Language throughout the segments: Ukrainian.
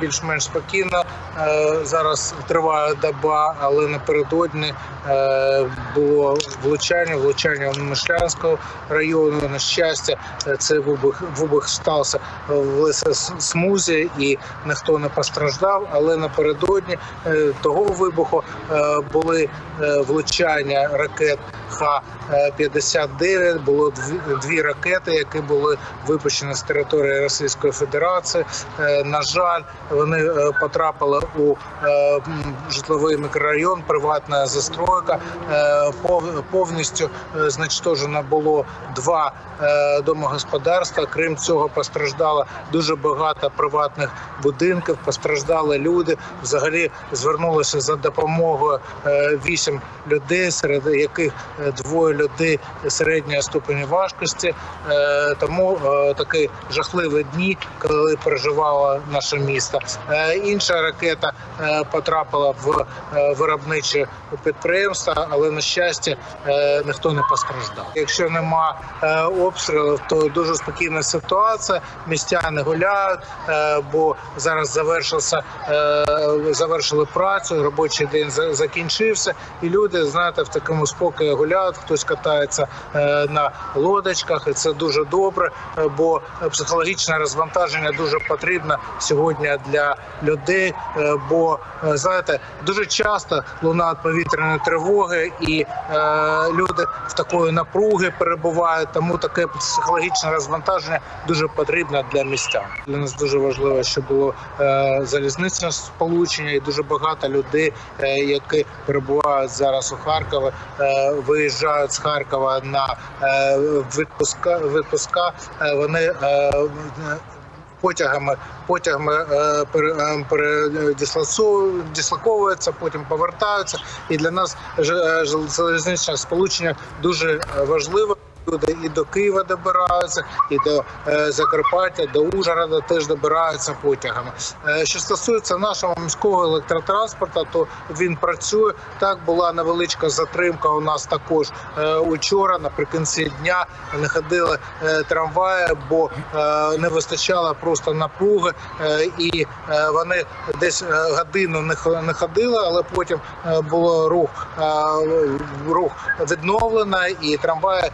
більш-менш спокійно. Е, Зараз триває доба, але напередодні е, було влучання, влучання Мишлянського району. На щастя, е, це вибух, вибух стався в лісосмузі і ніхто не постраждав. Але напередодні того вибуху були влучання ракет Х-59. Було дві, ракети, які були випущені з території Російської Федерації. На жаль, вони е, потрапили у е, житловий мікрорайон, приватна застройка. Е, Повністю знищено було два домогосподарства. Крім цього, постраждало дуже багато приватних будинків. Постраждали люди. Взагалі звернулося за допомогою вісім людей, серед яких двоє людей середньої ступені важкості. Тому такі жахливі дні, коли переживало наше місто. Е, Інша ракета е, потрапила в е, виробниче підприємство, але на щастя ніхто не постраждав. Якщо нема обстрілів, то дуже спокійна ситуація. Містяни гуляють, бо зараз завершився завершили працю. Робочий день закінчився, і люди знаєте в такому спокої гуляють. Хтось катається на лодочках, і це дуже добре, бо психологічне розвантаження дуже потрібно сьогодні для людей. е, Бо е, знаєте, дуже часто лунають повітряні тривоги, і е, люди в такої напруги перебувають. Тому таке психологічне розвантаження дуже потрібно для містян. Для нас дуже важливо, щоб було залізничне сполучення, і дуже багато людей, які перебувають зараз у Харкові, виїжджають з Харкова на відпуска. відпуска. Вони потягами потягами е, е, передислоцу- дислоковуються, потім повертаються. І для нас е, залізничне сполучення дуже важливе. Люди і до Києва добираються, і до е, Закарпаття, до Ужгорода теж добираються потягами. Е, що стосується нашого міського електротранспорту, то він працює. Так була невеличка затримка. У нас також е, учора, наприкінці дня, не ходили трамваї, бо не вистачало просто напруги, і вони десь годину не не ходили, але потім було рух, рух відновлено, і трамваї,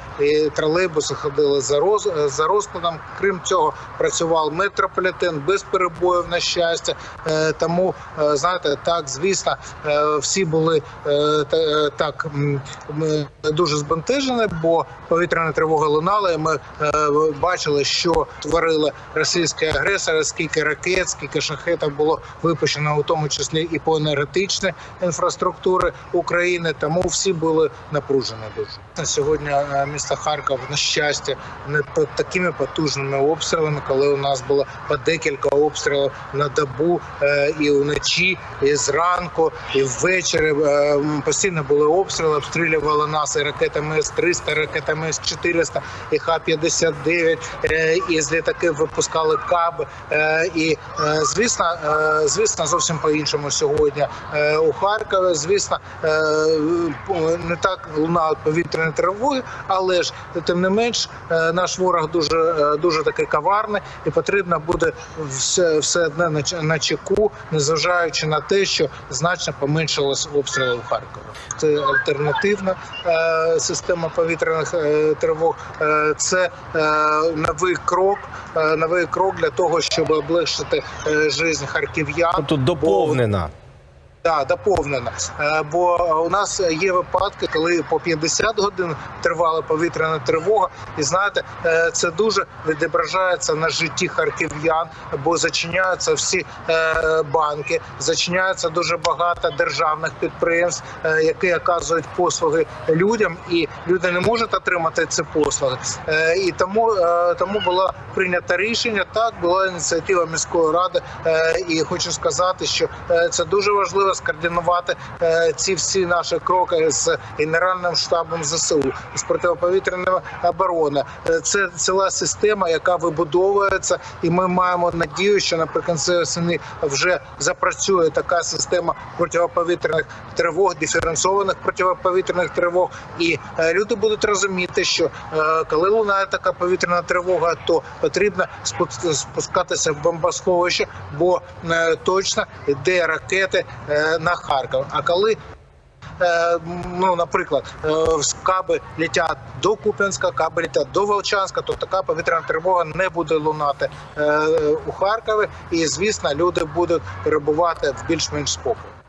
тролейбуси ходили за роз за розкладом. Крім цього, працював метрополітен без перебоїв на щастя. Е, Тому е, знаєте, так звісно, е, всі були е, та- е, так дуже збентежені, бо повітряна тривога лунала. і Ми е, бачили, що творили російські агресори, скільки ракет, скільки шахетів було випущено, у тому числі і по енергетичній інфраструктури України. Тому всі були напружені дуже на сьогодні. е, Місто Харків на щастя не під такими потужними обстрілами, коли у нас було по декілька обстрілів на добу е, і вночі, і зранку, і ввечері е, постійно були обстріли, обстрілювали нас і ракетами С-300, ракетами С-400, і Х-59, е, і з літаків випускали каби. І звісно, звісно, зовсім по-іншому сьогодні е, у Харкові. Звісно, не так лунають повітряні тривоги, але ж тим не менш е, наш ворог дуже е, дуже такий коварний, і потрібно буде все, все одне на, на чеку, незважаючи на те, що значно поменшилось обстрілів Харкова. Це альтернативна е, система повітряних е, тривог. Е, це е, новий крок, е, новий крок для того, щоб облегшити е, життя харків'ян. Тобто доповнена. Да, доповнена. Е, Бо у нас є випадки, коли по 50 годин тривала повітряна тривога, і знаєте, е, це дуже відображається на житті харків'ян, бо зачиняються всі е, банки, зачиняється дуже багато державних підприємств, які оказують послуги людям, і люди не можуть отримати ці послуги. І тому, тому було прийнято рішення. Так була ініціатива міської ради, і хочу сказати, що це дуже важливо скоординувати е, ці всі наші кроки з генеральним штабом ЗСУ, з протиповітряної оборони. Е, Це ціла система, яка вибудовується, і ми маємо надію, що наприкінці осені вже запрацює така система протиповітряних тривог, диференційованих протиповітряних тривог, і е, люди будуть розуміти, що коли лунає така повітряна тривога, то потрібно спу- спускатися в бомбосховище, бо точно йде ракети на Харків. А коли е, ну, наприклад, е, каби летять до Куп'янська, каби летять до Волчанська, то така повітряна тривога не буде лунати е, у Харкові, і звісно, люди будуть перебувати в більш-менш спокою.